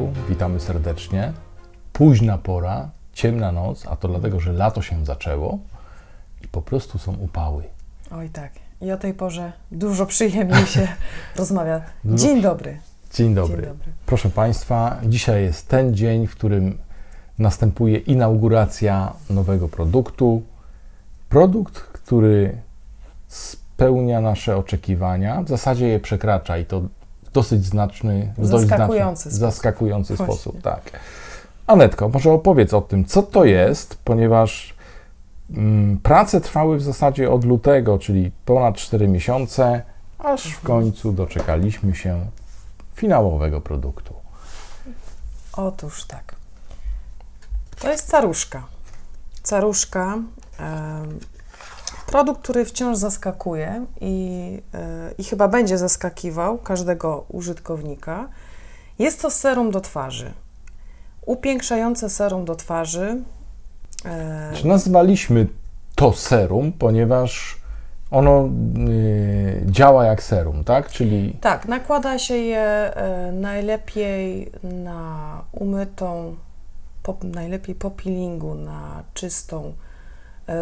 produktu. Witamy serdecznie. Późna pora, ciemna noc, a to dlatego, że lato się zaczęło i po prostu są upały. Oj tak. I o tej porze dużo przyjemniej się rozmawia. Dzień dobry. Dzień dobry. Dzień dobry. Proszę Państwa, dzisiaj jest ten dzień, w którym następuje inauguracja nowego produktu. Produkt, który spełnia nasze oczekiwania, w zasadzie je przekracza i to dosyć znaczny, w dość Zaskakujący znaczny, sposób. zaskakujący Właśnie. sposób. Tak. Anetko, może opowiedz o tym, co to jest, ponieważ mm, prace trwały w zasadzie od lutego, czyli ponad 4 miesiące, aż w końcu doczekaliśmy się finałowego produktu. Otóż tak. To jest caruszka. Caruszka. Produkt, który wciąż zaskakuje i, e, i chyba będzie zaskakiwał każdego użytkownika. Jest to serum do twarzy. Upiększające serum do twarzy. E, Czy nazwaliśmy to serum, ponieważ ono y, działa jak serum, tak? Czyli Tak, nakłada się je e, najlepiej na umytą, po, najlepiej po peelingu, na czystą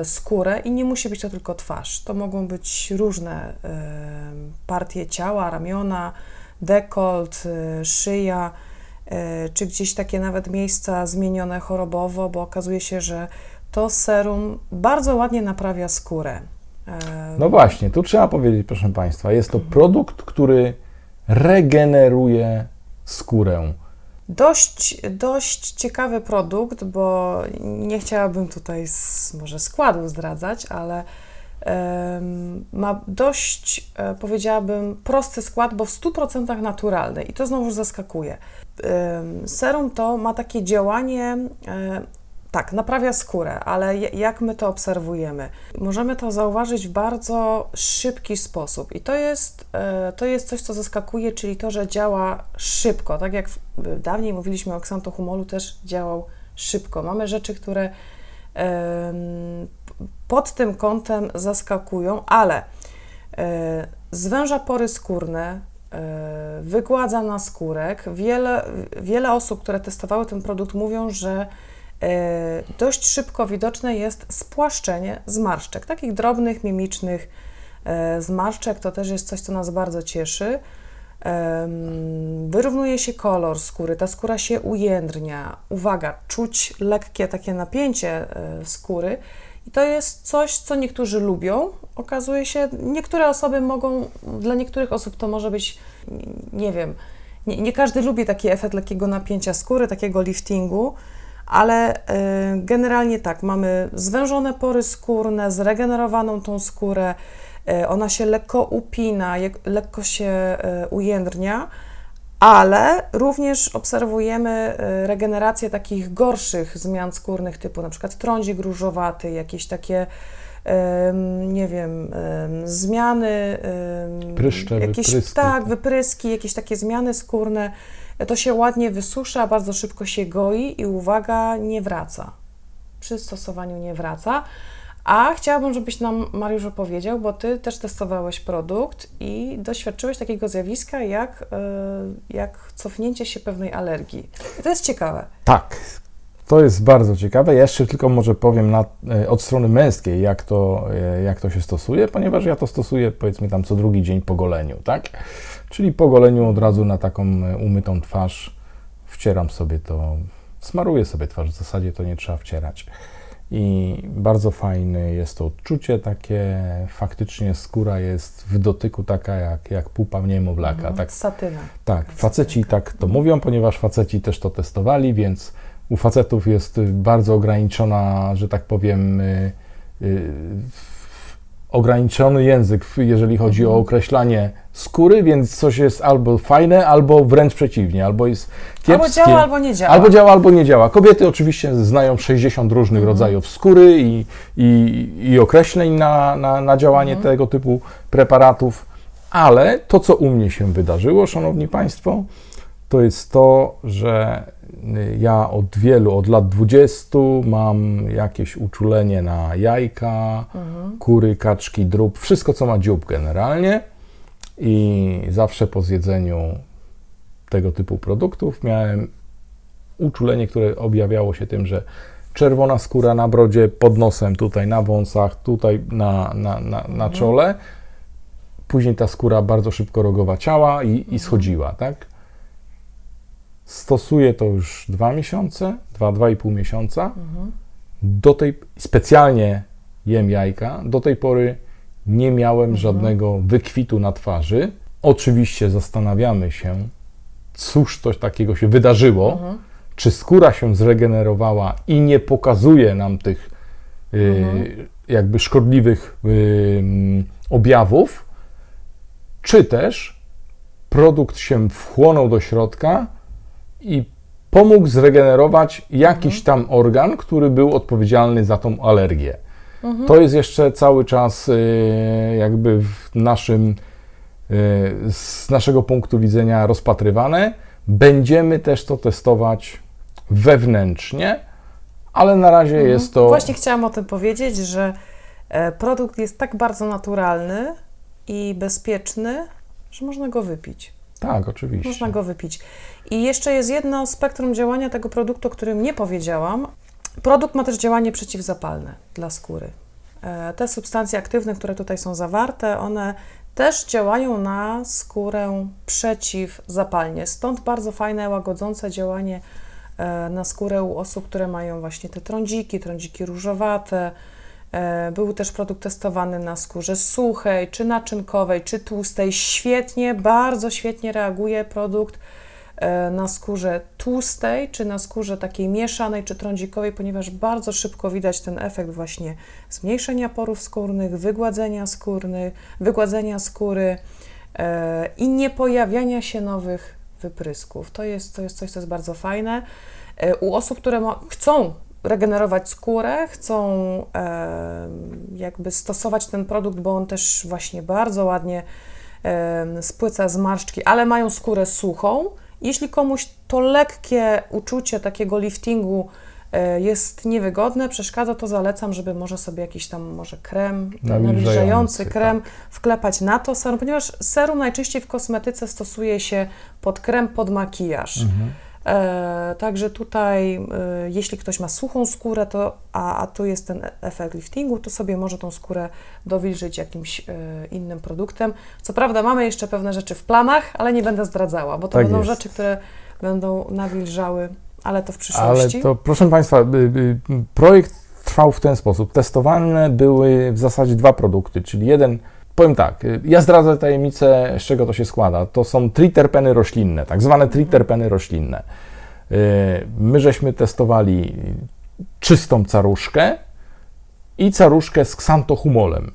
skórę i nie musi być to tylko twarz. To mogą być różne e, partie ciała, ramiona, dekolt, e, szyja, e, czy gdzieś takie nawet miejsca zmienione chorobowo, bo okazuje się, że to serum bardzo ładnie naprawia skórę. E, no właśnie, tu trzeba powiedzieć, proszę Państwa, jest to produkt, który regeneruje skórę. Dość, dość ciekawy produkt, bo nie chciałabym tutaj z, może składu zdradzać, ale ma dość, e, powiedziałabym, prosty skład, bo w 100% naturalny i to znowu zaskakuje. Serum to ma takie działanie, e, tak, naprawia skórę, ale jak my to obserwujemy? Możemy to zauważyć w bardzo szybki sposób i to jest, e, to jest coś, co zaskakuje, czyli to, że działa szybko. Tak jak dawniej mówiliśmy o ksantohumolu, też działał szybko. Mamy rzeczy, które pod tym kątem zaskakują, ale e, zwęża pory skórne, e, wygładza naskórek. Wiele, wiele osób, które testowały ten produkt, mówią, że dość szybko widoczne jest spłaszczenie zmarszczek, takich drobnych, mimicznych e, zmarszczek. To też jest coś, co nas bardzo cieszy. Wyrównuje się kolor skóry, ta skóra się ujędrnia. Uwaga, czuć lekkie takie napięcie e, skóry i to jest coś, co niektórzy lubią. Okazuje się, niektóre osoby mogą, dla niektórych osób to może być, nie wiem, nie, nie każdy lubi taki efekt lekkiego napięcia skóry, takiego liftingu, ale e, generalnie tak, mamy zwężone pory skórne, zregenerowaną tą skórę, e, ona się lekko upina, lekko się e, ujędrnia, ale również obserwujemy regenerację takich gorszych zmian skórnych, typu na przykład trądzik różowaty, jakieś takie, nie wiem, em, zmiany, Pryszcze, jakieś, wypryski. tak, wypryski, jakieś takie zmiany skórne. To się ładnie wysusza, bardzo szybko się goi i uwaga, nie wraca. Przy stosowaniu nie wraca. A chciałabym, żebyś nam, Mariusz, opowiedział, bo Ty też testowałeś produkt i doświadczyłeś takiego zjawiska jak, e, jak cofnięcie się pewnej alergii. To jest ciekawe. Tak, to jest bardzo ciekawe. Ja jeszcze tylko może powiem na, e, od strony męskiej, jak to, e, jak to się stosuje, ponieważ ja to stosuję powiedzmy tam co drugi dzień po goleniu, tak? Czyli po goleniu od razu na taką e, umytą twarz wcieram sobie to, smaruję sobie twarz, w zasadzie to nie trzeba wcierać. I bardzo fajne jest to odczucie takie, faktycznie skóra jest w dotyku taka jak, jak pupa niemowlaka, tak Satyna. tak, faceci tak to mówią, ponieważ faceci też to testowali, więc u facetów jest y, bardzo ograniczona, że tak powiem, y, y, ograniczony język, jeżeli chodzi o określanie skóry, więc coś jest albo fajne, albo wręcz przeciwnie, albo jest kiepskie. Albo działa, albo nie działa. Albo działa, albo nie działa. Kobiety oczywiście znają 60 różnych rodzajów skóry i, i, i określeń na, na, na działanie tego typu preparatów, ale to, co u mnie się wydarzyło, Szanowni Państwo, to jest to, że y, ja od wielu, od lat 20 mam jakieś uczulenie na jajka, kury, kaczki, drób, wszystko co ma dziób generalnie i zawsze po zjedzeniu tego typu produktów miałem uczulenie, które objawiało się tym, że czerwona skóra na brodzie, pod nosem, tutaj na wąsach, tutaj na, na, na, na czole. Później ta skóra bardzo szybko rogowaciała i, i schodziła, tak? Stosuję to już dwa miesiące, dwa, dwa i pół miesiąca. Do tej, specjalnie jem jajka. Do tej pory nie miałem żadnego wykwitu na twarzy. Oczywiście zastanawiamy się, cóż coś takiego się wydarzyło, czy skóra się zregenerowała i nie pokazuje nam tych y, jakby szkodliwych y, objawów, czy też produkt się wchłonął do środka i pomógł zregenerować jakiś tam organ, który był odpowiedzialny za tą alergię. To jest jeszcze cały czas y, jakby w naszym, y, z naszego punktu widzenia rozpatrywane. Będziemy też to testować wewnętrznie, ale na razie jest to. Właśnie chciałam o tym powiedzieć, że e, produkt jest tak bardzo naturalny i bezpieczny, że można go wypić. Tak, oczywiście. Można go wypić. I jeszcze jest jedno spektrum działania tego produktu, o którym nie powiedziałam. Produkt ma też działanie przeciwzapalne dla skóry. E, Te substancje aktywne, które tutaj są zawarte, one też działają na skórę przeciwzapalnie. Stąd bardzo fajne, łagodzące działanie e, na skórę u osób, które mają właśnie te trądziki, trądziki różowate. E, Był też produkt testowany na skórze suchej, czy naczynkowej, czy tłustej. Świetnie, bardzo świetnie reaguje produkt e, na skórze tłustej, czy na skórze takiej mieszanej, czy trądzikowej, ponieważ bardzo szybko widać ten efekt właśnie zmniejszenia porów skórnych, wygładzenia skórnych, wygładzenia skóry e, i nie pojawiania się nowych wyprysków. To jest, to jest coś, co jest bardzo fajne. U osób, które mo- chcą regenerować skórę, chcą jakby stosować ten produkt, bo on też właśnie bardzo ładnie spłyca zmarszczki, ale mają skórę suchą. Jeśli komuś to lekkie uczucie takiego liftingu e, jest niewygodne, przeszkadza, to zalecam, żeby może sobie jakiś tam może krem Nawilżający, nawilżający, tak. krem wklepać na to serum, ponieważ serum najczęściej w kosmetyce stosuje się pod krem, pod makijaż. Mhm. E, także tutaj, e, jeśli ktoś ma suchą skórę, to, a, a tu jest ten efekt liftingu, to sobie może tą skórę dowilżyć jakimś e, innym produktem. Co prawda mamy jeszcze pewne rzeczy w planach, ale nie będę zdradzała, bo to Tak będą jest. rzeczy, które będą nawilżały, ale to w Ale przyszłości. to, proszę Państwa, y, y, projekt trwał w ten sposób. Testowane były w zasadzie dwa produkty, czyli jeden, powiem tak, y, ja zdradzę tajemnicę, z czego to się składa. To są triterpeny roślinne, tak zwane triterpeny roślinne. Y, My żeśmy testowali czystą caruszkę i caruszkę z ksantohumolem y,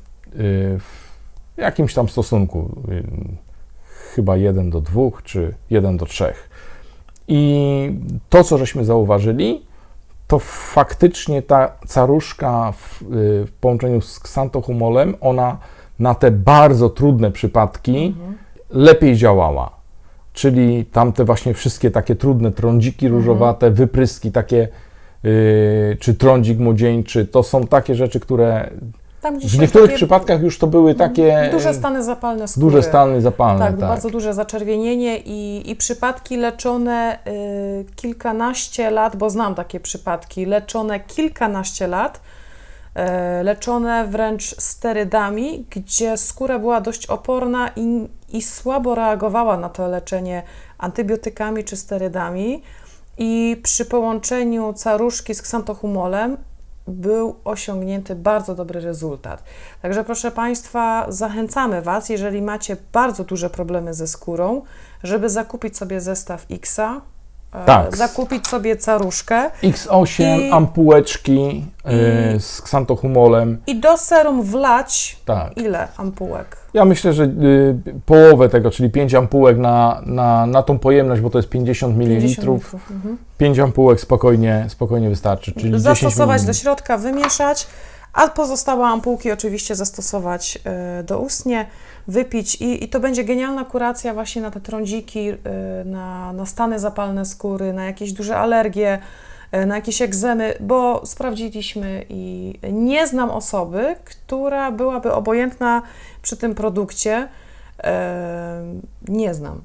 w jakimś tam stosunku, chyba 1 do 2 czy 1 do 3. I to, co żeśmy zauważyli, to faktycznie ta caruszka w, w połączeniu z ksantohumolem, ona na te bardzo trudne przypadki lepiej działała. Czyli tamte właśnie wszystkie takie trudne trądziki różowate, wypryski takie, y, czy trądzik młodzieńczy, to są takie rzeczy, które w niektórych takie przypadkach już to były takie duże stany zapalne skóry. duże stany zapalne. Tak, Tak, bardzo duże zaczerwienienie i, i przypadki leczone y, kilkanaście lat, bo znam takie przypadki, leczone kilkanaście lat, leczone wręcz sterydami, gdzie skóra była dość oporna i, i słabo reagowała na to leczenie antybiotykami czy sterydami. I przy połączeniu caruszki z ksantohumolem był osiągnięty bardzo dobry rezultat. Także proszę Państwa, zachęcamy Was, jeżeli macie bardzo duże problemy ze skórą, żeby zakupić sobie zestaw Xa, e, Tak. zakupić sobie caruszkę X8, I- ampułeczki y, z ksantohumolem. i do serum wlać Tak. ile ampułek? Ja myślę, że y, połowę tego, czyli 5 ampułek na, na, na tą pojemność, bo to jest 50 ml. 50 litrów. Mhm. 5 ampułek spokojnie, spokojnie wystarczy. Czyli 10 Zastosować do środka, wymieszać, a pozostałe ampułki oczywiście zastosować e, doustnie, wypić i, i to będzie genialna kuracja właśnie na te trądziki, e, na, na stany zapalne skóry, na jakieś duże alergie, e, na jakieś egzemy, bo sprawdziliśmy i nie znam osoby, która byłaby obojętna przy tym produkcie. Nie znam.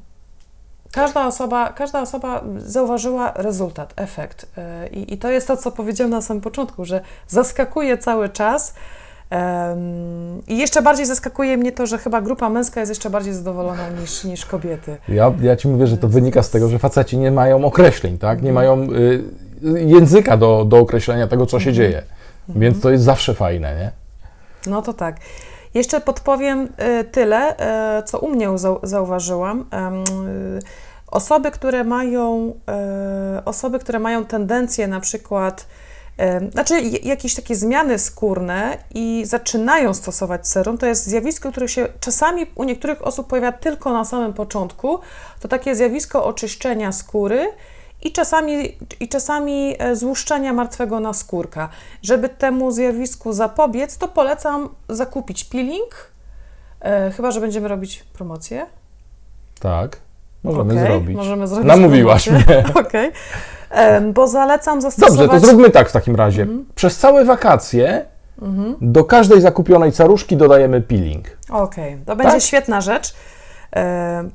Każda osoba, każda osoba zauważyła rezultat, efekt. E, I, I to jest to, co powiedziałam na samym początku, że zaskakuje cały czas. I jeszcze bardziej zaskakuje mnie to, że chyba grupa męska jest jeszcze bardziej zadowolona niż, niż kobiety. Ja, ja ci mówię, że to wynika z tego, że faceci nie mają określeń, tak? Mhm. Nie mają y, języka do, do określenia tego, co się dzieje. Mhm. Więc to jest zawsze fajne, nie? No to tak. Jeszcze podpowiem y, tyle, y, co u mnie zau- zauważyłam. Y, Osoby, które mają, osoby, które mają tendencję na przykład, znaczy jakieś takie zmiany skórne i zaczynają stosować serum, to jest zjawisko, które się czasami u niektórych osób pojawia tylko na samym początku. To takie zjawisko oczyszczenia skóry i czasami, i czasami e, złuszczenia martwego naskórka. Żeby temu zjawisku zapobiec, to polecam zakupić peeling, e, chyba, że będziemy robić promocję. Tak. Możemy Okej, zrobić. Możemy zrobić Namówiłaś promocję. mnie. Okej. Bo zalecam zastosować... Dobrze, to zróbmy tak w takim razie. Mhm. Przez całe wakacje do każdej zakupionej caruszki dodajemy peeling. Okej, to będzie Tak? świetna rzecz, e,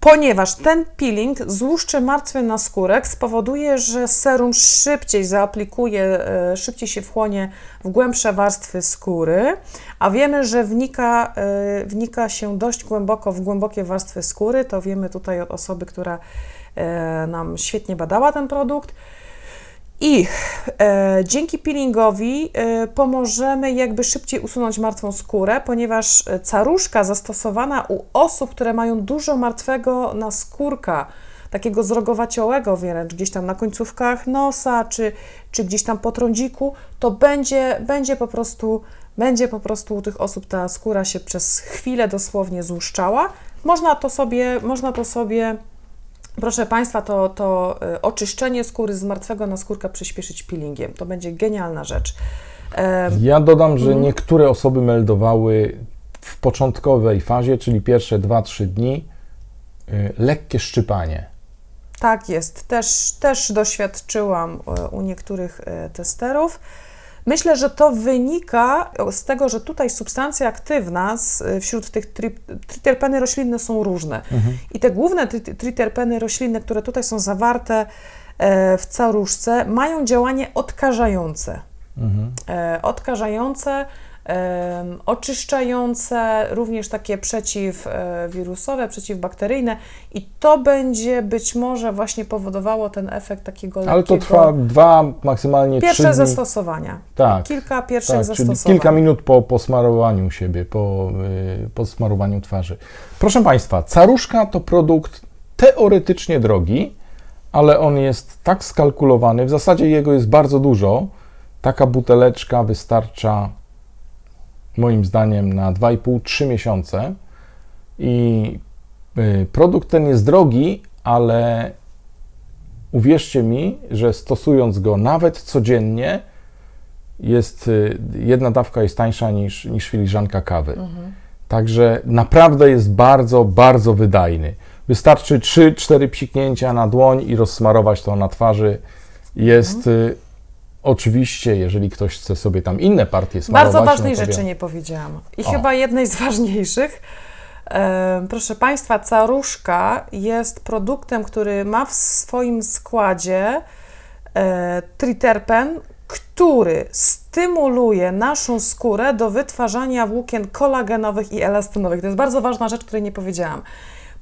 ponieważ ten peeling złuszczy martwy naskórek, spowoduje, że serum szybciej zaaplikuje, e, szybciej się wchłonie w głębsze warstwy skóry, a wiemy, że wnika, e, wnika się dość głęboko w głębokie warstwy skóry, to wiemy tutaj od osoby, która e, nam świetnie badała ten produkt. I e, dzięki peelingowi e, pomożemy jakby szybciej usunąć martwą skórę, ponieważ e, caruszka zastosowana u osób, które mają dużo martwego naskórka, takiego zrogowaciołego wręcz gdzieś tam na końcówkach nosa, czy, czy gdzieś tam po trądziku, to będzie, będzie po prostu będzie po prostu u tych osób ta skóra się przez chwilę dosłownie złuszczała. Można to sobie, można to sobie Proszę Państwa, to, to y, oczyszczenie skóry z martwego naskórka przyspieszyć peelingiem. To będzie genialna rzecz. Ja dodam, że Mhm. niektóre osoby meldowały w początkowej fazie, czyli pierwsze 2-3 dni, y, lekkie szczypanie. Tak jest, też, też doświadczyłam e, u niektórych e, testerów. Myślę, że to wynika z tego, że tutaj substancja aktywna z, wśród tych tri, triterpeny roślinne są różne. I te główne tri, triterpeny roślinne, które tutaj są zawarte e, w caruszce, mają działanie odkażające. Mhm. e, odkażające, oczyszczające, również takie przeciwwirusowe, przeciwbakteryjne i to będzie być może właśnie powodowało ten efekt takiego Ale to lekkiego... trwa dwa, maksymalnie trzy Pierwsze zastosowania. Tak, Kilka pierwszych tak czyli zastosowań. kilka minut po, po smarowaniu siebie, po, y, po smarowaniu twarzy. Proszę Państwa, caruszka to produkt teoretycznie drogi, ale on jest tak skalkulowany, w zasadzie jego jest bardzo dużo. Taka buteleczka wystarcza moim zdaniem na 2,5-3 miesiące i y, produkt ten jest drogi, ale uwierzcie mi, że stosując go nawet codziennie, jest, y, jedna dawka jest tańsza niż, niż filiżanka kawy. Także naprawdę jest bardzo, bardzo wydajny. Wystarczy 3-4 psiknięcia na dłoń i rozsmarować to na twarzy. Jest y, oczywiście, jeżeli ktoś chce sobie tam inne partie smarować. Bardzo ważnej no to rzeczy wie- nie powiedziałam. I O. chyba jednej z ważniejszych. Em, Proszę Państwa, caruszka jest produktem, który ma w swoim składzie e, triterpen, który stymuluje naszą skórę do wytwarzania włókien kolagenowych i elastynowych. To jest bardzo ważna rzecz, której nie powiedziałam.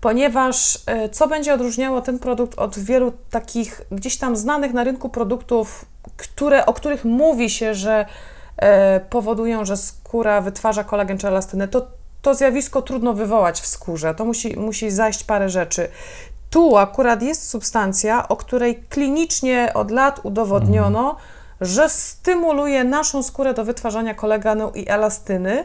Ponieważ e, co będzie odróżniało ten produkt od wielu takich gdzieś tam znanych na rynku produktów, które, o których mówi się, że e, powodują, że skóra wytwarza kolagen czy elastynę, to to zjawisko trudno wywołać w skórze. To musi, musi zajść parę rzeczy. Tu akurat jest substancja, o której klinicznie od lat udowodniono, że stymuluje naszą skórę do wytwarzania kolagenu i elastyny.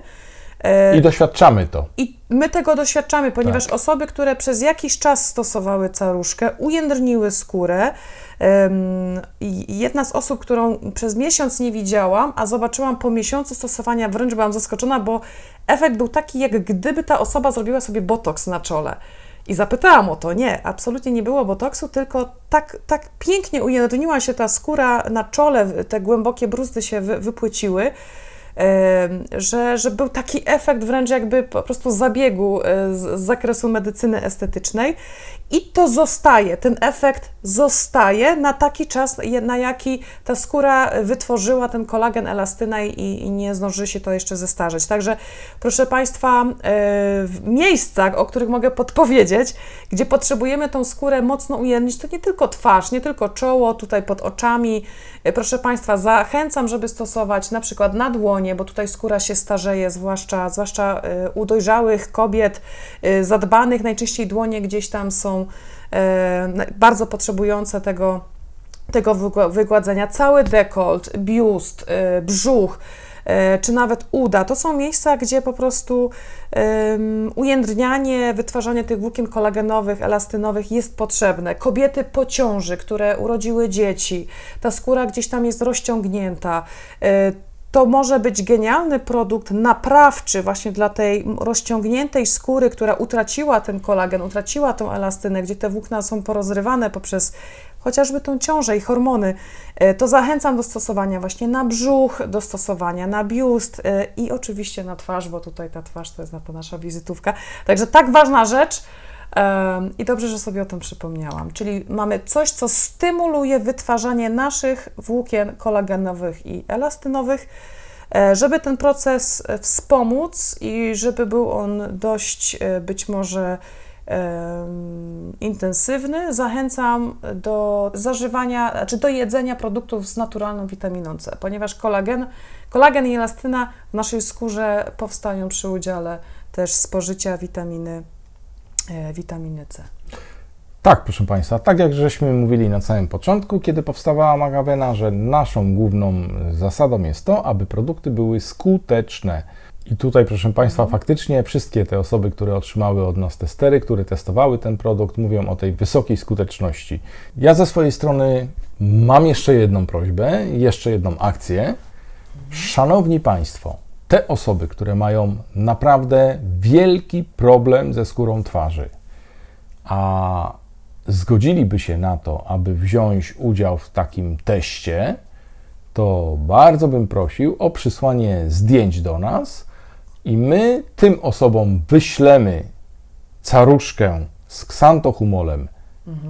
E, I doświadczamy to. i my tego doświadczamy, ponieważ Tak. osoby, które przez jakiś czas stosowały caruszkę, ujędrniły skórę. Jedna z osób, którą przez miesiąc nie widziałam, a zobaczyłam po miesiącu stosowania, wręcz byłam zaskoczona, bo efekt był taki, jak gdyby ta osoba zrobiła sobie botoks na czole. I zapytałam o to. Nie, absolutnie nie było botoksu, tylko tak, tak pięknie ujędrniła się ta skóra na czole, te głębokie bruzdy się wy, wypłyciły że, że był taki efekt wręcz jakby po prostu zabiegu e, z, z zakresu medycyny estetycznej i to zostaje, ten efekt zostaje na taki czas, na jaki ta skóra wytworzyła ten kolagen, elastyna i, i nie zdąży się to jeszcze zestarzeć. Także proszę Państwa, e, w miejscach, o których mogę podpowiedzieć, gdzie potrzebujemy tą skórę mocno ujemnić, to nie tylko twarz, nie tylko czoło, tutaj pod oczami. E, Proszę Państwa, zachęcam, żeby stosować na przykład na dłonie, bo tutaj skóra się starzeje, zwłaszcza, zwłaszcza e, u dojrzałych kobiet, zadbanych, najczęściej dłonie gdzieś tam są e, bardzo potrzebujące tego, tego wygła- wygładzenia. Cały dekolt, biust, e, brzuch, e, czy nawet uda, to są miejsca, gdzie po prostu em, ujędrnianie, wytwarzanie tych włókien kolagenowych, elastynowych jest potrzebne. Kobiety po ciąży, które urodziły dzieci, ta skóra gdzieś tam jest rozciągnięta. To może być genialny produkt naprawczy właśnie dla tej rozciągniętej skóry, która utraciła ten kolagen, utraciła tą elastynę, gdzie te włókna są porozrywane poprzez chociażby tą ciążę i hormony, e, to zachęcam do stosowania właśnie na brzuch, do stosowania na biust e, i oczywiście na twarz, bo tutaj ta twarz to jest na to nasza wizytówka. Także tak ważna rzecz i dobrze, że sobie o tym przypomniałam. Czyli mamy coś, co stymuluje wytwarzanie naszych włókien kolagenowych i elastynowych, e, żeby ten proces e, wspomóc i żeby był on dość e, być może intensywny, zachęcam do zażywania, czy do jedzenia produktów z naturalną witaminą C, ponieważ kolagen, kolagen i elastyna w naszej skórze powstają przy udziale też spożycia witaminy, e, witaminy C. Tak, proszę Państwa, tak jak żeśmy mówili na samym początku, kiedy powstawała Magawena, że naszą główną zasadą jest to, aby produkty były skuteczne. I tutaj, proszę Państwa, faktycznie wszystkie te osoby, które otrzymały od nas testery, które testowały ten produkt, mówią o tej wysokiej skuteczności. Ja ze swojej strony mam jeszcze jedną prośbę, jeszcze jedną akcję. Szanowni Państwo, te osoby, które mają naprawdę wielki problem ze skórą twarzy, a zgodziliby się na to, aby wziąć udział w takim teście, to bardzo bym prosił o przysłanie zdjęć do nas i my tym osobom wyślemy caruszkę z ksantohumolem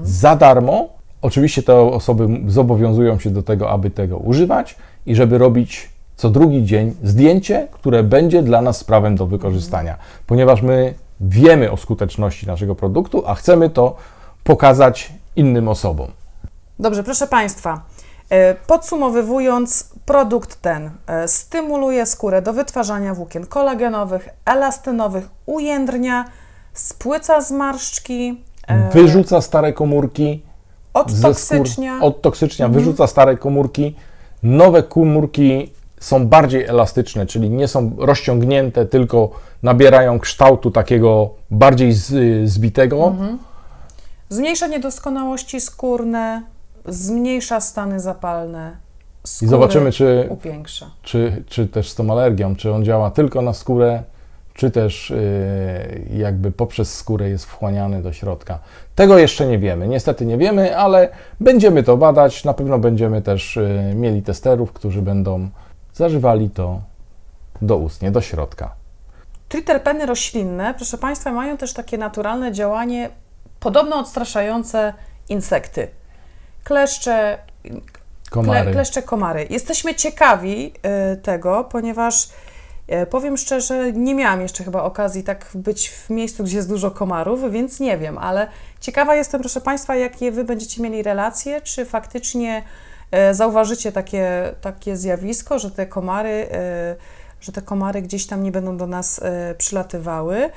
za darmo. Oczywiście te osoby zobowiązują się do tego, aby tego używać i żeby robić co drugi dzień zdjęcie, które będzie dla nas sprawem do wykorzystania, ponieważ my wiemy o skuteczności naszego produktu, a chcemy to pokazać innym osobom. Dobrze, proszę Państwa, e, podsumowując, produkt ten e, stymuluje skórę do wytwarzania włókien kolagenowych, elastynowych, ujędrnia, spłyca zmarszczki, e, Wyrzuca stare komórki, ze skór, odtoksycznia. odtoksycznia, wyrzuca stare komórki. Nowe komórki są bardziej elastyczne, czyli nie są rozciągnięte, tylko nabierają kształtu takiego bardziej z, zbitego. Mhm. Zmniejsza niedoskonałości skórne, zmniejsza stany zapalne. I Skóry zobaczymy, czy, upiększa. czy, czy też z tą alergią, czy on działa tylko na skórę, czy też yy, jakby poprzez skórę jest wchłaniany do środka. Tego jeszcze nie wiemy. Niestety nie wiemy, ale będziemy to badać. Na pewno będziemy też yy, mieli testerów, którzy będą zażywali to doustnie, do środka. Triterpeny roślinne, proszę Państwa, mają też takie naturalne działanie, podobno odstraszające insekty. Kleszcze, Komary. Kle, kleszcze komary. Jesteśmy ciekawi y, tego, ponieważ y, powiem szczerze, nie miałam jeszcze chyba okazji tak być w miejscu, gdzie jest dużo komarów, więc nie wiem, ale ciekawa jestem, proszę Państwa, jakie Wy będziecie mieli relacje, czy faktycznie zauważycie takie, takie zjawisko, że te komary, y, że te komary gdzieś tam nie będą do nas y, przylatywały.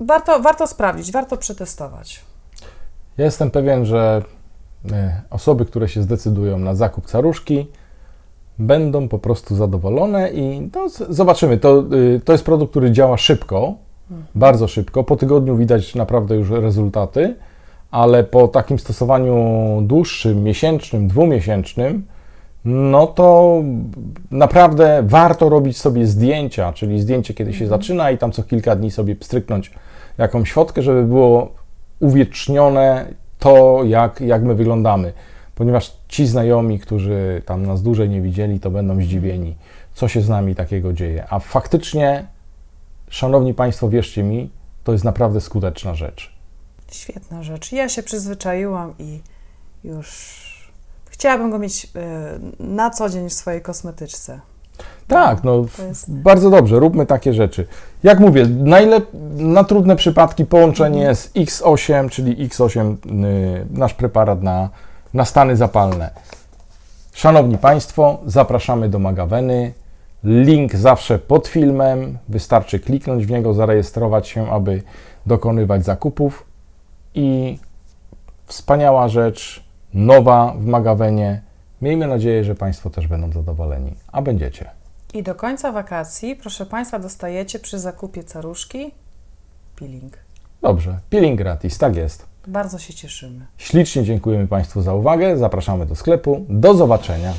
Warto, warto sprawdzić, warto przetestować. Ja jestem pewien, że e, osoby, które się zdecydują na zakup caruszki, będą po prostu zadowolone i no, zobaczymy. To, y, to jest produkt, który działa szybko, bardzo szybko. Po tygodniu widać naprawdę już rezultaty, ale po takim stosowaniu dłuższym, miesięcznym, dwumiesięcznym, no to naprawdę warto robić sobie zdjęcia, czyli zdjęcie, kiedy się zaczyna i tam co kilka dni sobie pstryknąć jakąś fotkę, żeby było uwiecznione to, jak, jak my wyglądamy. Ponieważ ci znajomi, którzy tam nas dłużej nie widzieli, to będą zdziwieni, co się z nami takiego dzieje. A faktycznie, szanowni Państwo, wierzcie mi, to jest naprawdę skuteczna rzecz. Świetna rzecz. Ja się przyzwyczaiłam i już chciałabym go mieć e, na co dzień w swojej kosmetyczce. Tak, no jest- bardzo dobrze, róbmy takie rzeczy. Jak mówię, najlep- na trudne przypadki połączenie z X8, czyli X8, y, nasz preparat na, na stany zapalne. Szanowni Państwo, zapraszamy do Magaweny. Link zawsze pod filmem. Wystarczy kliknąć w niego, zarejestrować się, aby dokonywać zakupów. I wspaniała rzecz, nowa w Magawenie. Miejmy nadzieję, że Państwo też będą zadowoleni. A będziecie. I do końca wakacji, proszę Państwa, dostajecie przy zakupie caruszki peeling. Dobrze, peeling gratis, tak jest. Bardzo się cieszymy. Ślicznie dziękujemy Państwu za uwagę. Zapraszamy do sklepu. Do zobaczenia.